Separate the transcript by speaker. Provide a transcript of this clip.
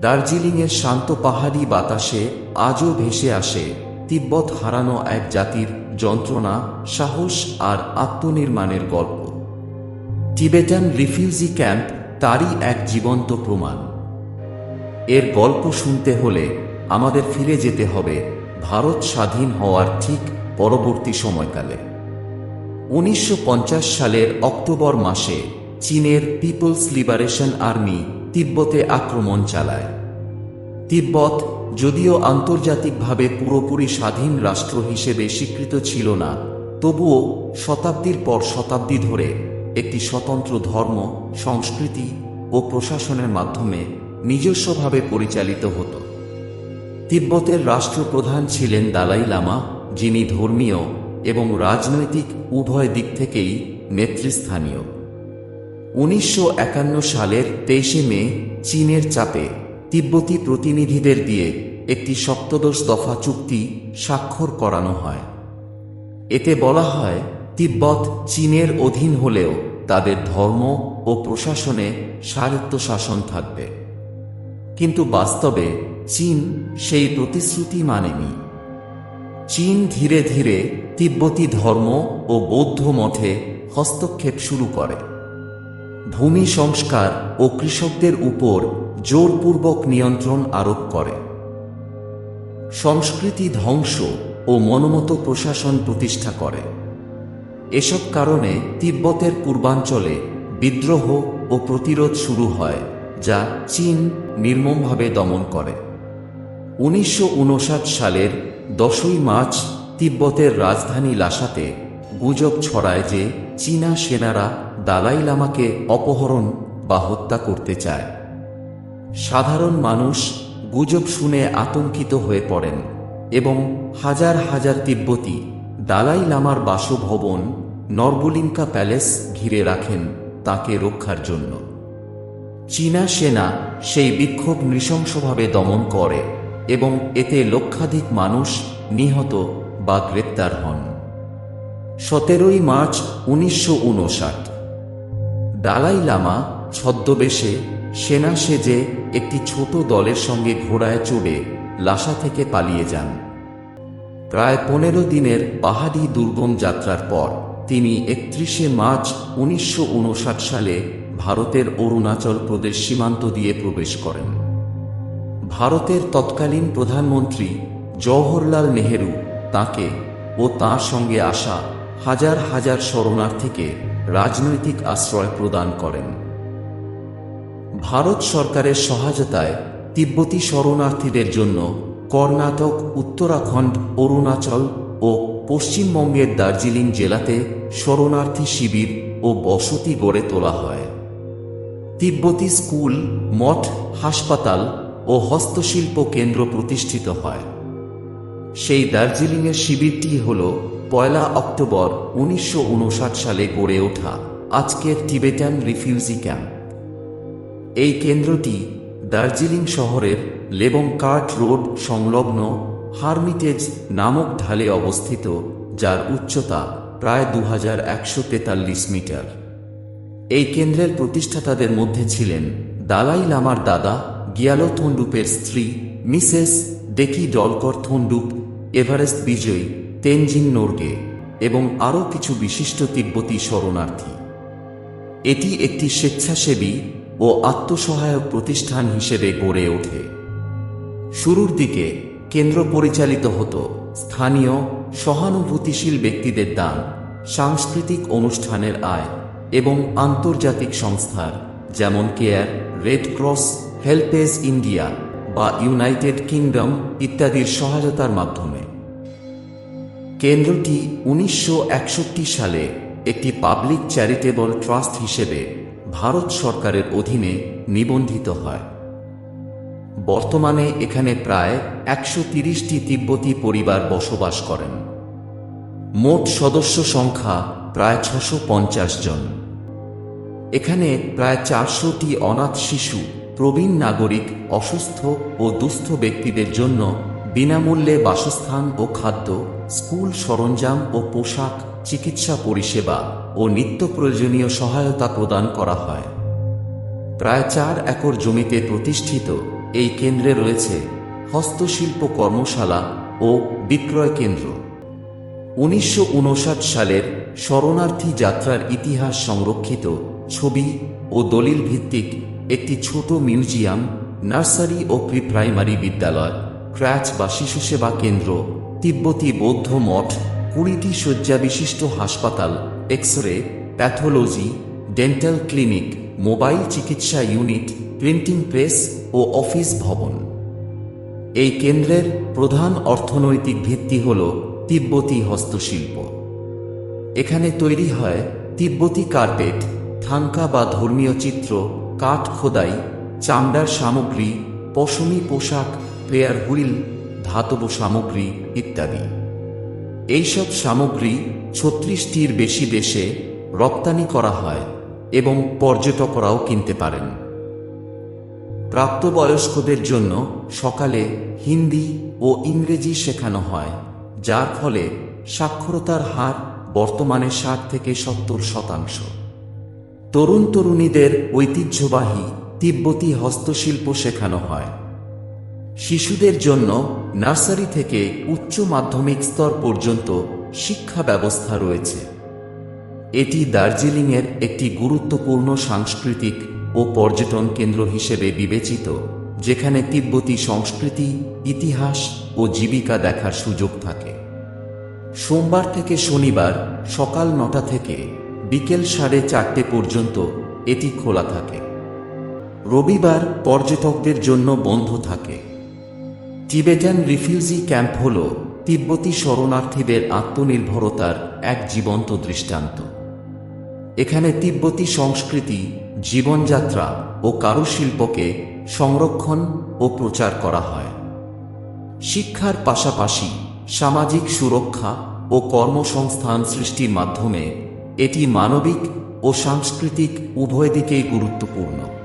Speaker 1: দার্জিলিংয়ের শান্ত পাহাড়ি বাতাসে আজও ভেসে আসে তিব্বত হারানো এক জাতির যন্ত্রণা, সাহস আর আত্মনির্মাণের গল্প। টিবেটান রিফিউজি ক্যাম্প তারই এক জীবন্ত প্রমাণ। এর গল্প শুনতে হলে আমাদের ফিরে যেতে হবে ভারত স্বাধীন হওয়ার ঠিক পরবর্তী সময়কালে। উনিশশো পঞ্চাশ সালের অক্টোবর মাসে চীনের পিপলস লিবারেশন আর্মি তিব্বতে আক্রমণ চালায়। তিব্বত যদিও আন্তর্জাতিকভাবে পুরোপুরি স্বাধীন রাষ্ট্র হিসেবে স্বীকৃত ছিল না, তবুও শতাব্দীর পর শতাব্দী ধরে একটি স্বতন্ত্র ধর্ম, সংস্কৃতি ও প্রশাসনের মাধ্যমে নিজস্বভাবে পরিচালিত হতো। তিব্বতের রাষ্ট্রপ্রধান ছিলেন দালাই লামা, যিনি ধর্মীয় এবং রাজনৈতিক উভয় দিক থেকেই নেতৃস্থানীয়। উনিশশো একান্ন সালের তেইশে মে, চীনের চাপে তিব্বতী প্রতিনিধিদের দিয়ে একটি সপ্তদশ দফা চুক্তি স্বাক্ষর করানো হয়। এতে বলা হয়, তিব্বত চীনের অধীন হলেও তাদের ধর্ম ও প্রশাসনে স্বায়ত্তশাসন থাকবে। কিন্তু বাস্তবে চীন সেই প্রতিশ্রুতি মানেনি। চীন ধীরে ধীরে তিব্বতী ধর্ম ও বৌদ্ধ মঠে হস্তক্ষেপ শুরু করে। ভূমি সংস্কার ও কৃষকদের উপর জোরপূর্বক নিয়ন্ত্রণ আরোপ করে। সংস্কৃতি ধ্বংস ও মনোমত প্রশাসন প্রতিষ্ঠা করে। এসব কারণে তিব্বতের পূর্বাঞ্চলে বিদ্রোহ ও প্রতিরোধ শুরু হয়, যা চীন নির্মমভাবে দমন করে। উনিশশো উনষাট সালের দশই মার্চ তিব্বতের রাজধানী লাসাতে গুজব ছড়ায় যে চীনা সেনারা দালাই লামাকে অপহরণ বা হত্যা করতে চায়। সাধারণ মানুষ গুজব শুনে আতঙ্কিত হয়ে পড়েন এবং হাজার হাজার তিব্বতী দালাই লামার বাসভবন নরবুলিঙ্কা প্যালেস ঘিরে রাখেন তাকে রক্ষার জন্য। চীনা সেনা সেই বিক্ষোভ নৃশংসভাবে দমন করে এবং এতে লক্ষাধিক মানুষ নিহত বা গ্রেপ্তার হন। সতেরোই মার্চ উনিশশো উনষাট। দালাই লামা ছদ্মবেশে সেনা সেজে একটি ছোট দলের সঙ্গে ঘোড়ায় চড়ে লাসা থেকে পালিয়ে যান। প্রায় পনেরো দিনের পাহাড়ি দুর্গম যাত্রার পর তিনি একত্রিশে মার্চ উনিশশো ঊনষাট সালে ভারতের অরুণাচল প্রদেশ সীমান্ত দিয়ে প্রবেশ করেন। ভারতের তৎকালীন প্রধানমন্ত্রী জওহরলাল নেহেরু তাকে ও তার সঙ্গে আসা হাজার হাজার শরণার্থীকে রাজনৈতিক আশ্রয় প্রদান করেন। ভারত সরকারের সহায়তায় তিব্বতী শরণার্থীদের জন্য কর্ণাটক, উত্তরাখণ্ড, অরুণাচল ও পশ্চিমবঙ্গের দার্জিলিং জেলাতে শরণার্থী শিবির ও বসতি গড়ে তোলা হয়। তিব্বতী স্কুল, মঠ, হাসপাতাল ও হস্তশিল্প কেন্দ্র প্রতিষ্ঠিত হয়। সেই দার্জিলিংয়ের শিবিরটি হল পয়লা অক্টোবর উনিশশো উনষাট সালে গড়ে ওঠা আজকের টিবেটান রিফিউজি ক্যাম্প। এই কেন্দ্রটি দার্জিলিং শহরের লেবংকার্ট রোড সংলগ্ন হারমিটেজ নামক ঢালে অবস্থিত, যার উচ্চতা প্রায় দু হাজার একশো তেতাল্লিশ মিটার। এই কেন্দ্রের প্রতিষ্ঠাতাদের মধ্যে ছিলেন দালাই লামার দাদা গিয়ালো থন্ডুপের স্ত্রী, মিসেস ডেকি ডলকর থন্ডুপ, এভারেস্ট বিজয়ী তেনজিং নোরগে এবং আরও কিছু বিশিষ্ট তিব্বতী শরণার্থী। এটি একটি স্বেচ্ছাসেবী ও আত্মসহায়ক প্রতিষ্ঠান হিসেবে গড়ে ওঠে। শুরুর দিকে কেন্দ্র পরিচালিত হতো স্থানীয় সহানুভূতিশীল ব্যক্তিদের দান, সাংস্কৃতিক অনুষ্ঠানের আয় এবং আন্তর্জাতিক সংস্থার, যেমন CARE, Red Cross, HelpAge India বা ইউনাইটেড কিংডম ইত্যাদির সহায়তার মাধ্যমে। কেন্দ্রটি উনিশশো একষট্টি সালে একটি পাবলিক চ্যারিটেবল ট্রাস্ট হিসেবে ভারত সরকারের অধীনে নিবন্ধিত হয়। বর্তমানে এখানে প্রায় একশো তিরিশটি তিব্বতী পরিবার বসবাস করেন। মোট সদস্য সংখ্যা প্রায় ছশো পঞ্চাশ জন। এখানে প্রায় চারশোটি অনাথ শিশু, প্রবীণ নাগরিক, অসুস্থ ও দুস্থ ব্যক্তিদের জন্য বিনামূল্যে বাসস্থান ও খাদ্য, স্কুল সরঞ্জাম ও পোশাক, চিকিৎসা পরিষেবা ও নিত্য প্রয়োজনীয় সহায়তা প্রদান করা হয়। প্রায় চার একর জমিতে প্রতিষ্ঠিত এই কেন্দ্রে রয়েছে হস্তশিল্প কর্মশালা ও বিক্রয় কেন্দ্র। উনিশশো উনষাট সালের শরণার্থী যাত্রার ইতিহাস সংরক্ষিত ছবি ও দলিল ভিত্তিক একটি ছোট মিউজিয়াম, নার্সারি ও প্রি প্রাইমারি বিদ্যালয়। ক্র্যাচ বা শিশু সেবা কেন্দ্র, তিব্বতী বৌদ্ধ মঠ, কুড়িটি শয্যা বিশিষ্ট হাসপাতাল X ray pathology, dental clinic, mobile চিকিৎসা ইউনিট, প্রিন্টিং প্রেস ও অফিস ভবন। এই কেন্দ্রের প্রধান অর্থনৈতিক ভিত্তি হল তিব্বতী হস্তশিল্প। এখানে তৈরি হয় তিব্বতী কার্পেট, থানকা বা ধর্মীয় চিত্র কাঠ খোদাই চামড়ার সামগ্রী, পশমি পোশাক প্লেয়ার হুইল, ধাতব সামগ্রী ইত্যাদি। এইসব সামগ্রী ছত্রিশটির বেশি দেশে রপ্তানি করা হয় এবং পর্যটকরাও কিনতে পারেন। প্রাপ্তবয়স্কদের জন্য সকালে হিন্দি ও ইংরেজি শেখানো হয়, যার ফলে সাক্ষরতার হার বর্তমানে ষাট থেকে সত্তর শতাংশ। তরুণ তরুণীদের ঐতিহ্যবাহী তিব্বতী হস্তশিল্প শেখানো হয়। শিশুদের জন্য নার্সারি থেকে উচ্চ মাধ্যমিক স্তর পর্যন্ত শিক্ষা ব্যবস্থা রয়েছে। এটি দার্জিলিংয়ের একটি গুরুত্বপূর্ণ সাংস্কৃতিক ও পর্যটন কেন্দ্র হিসেবে বিবেচিত, যেখানে তিব্বতী সংস্কৃতি, ইতিহাস ও জীবিকা দেখার সুযোগ থাকে। সোমবার থেকে শনিবার সকাল নটা থেকে বিকেল সাড়ে চারটে পর্যন্ত এটি খোলা থাকে। রবিবার পর্যটকদের জন্য বন্ধ থাকে। টিবেটান রিফিউজি ক্যাম্প হল তিব্বতী শরণার্থীদের আত্মনির্ভরতার এক জীবন্ত দৃষ্টান্ত। এখানে তিব্বতী সংস্কৃতি, জীবনযাত্রা ও কারুশিল্পকে সংরক্ষণ ও প্রচার করা হয়। শিক্ষার পাশাপাশি সামাজিক সুরক্ষা ও কর্মসংস্থান সৃষ্টির মাধ্যমে এটি মানবিক ও সাংস্কৃতিক উভয় দিকেই গুরুত্বপূর্ণ।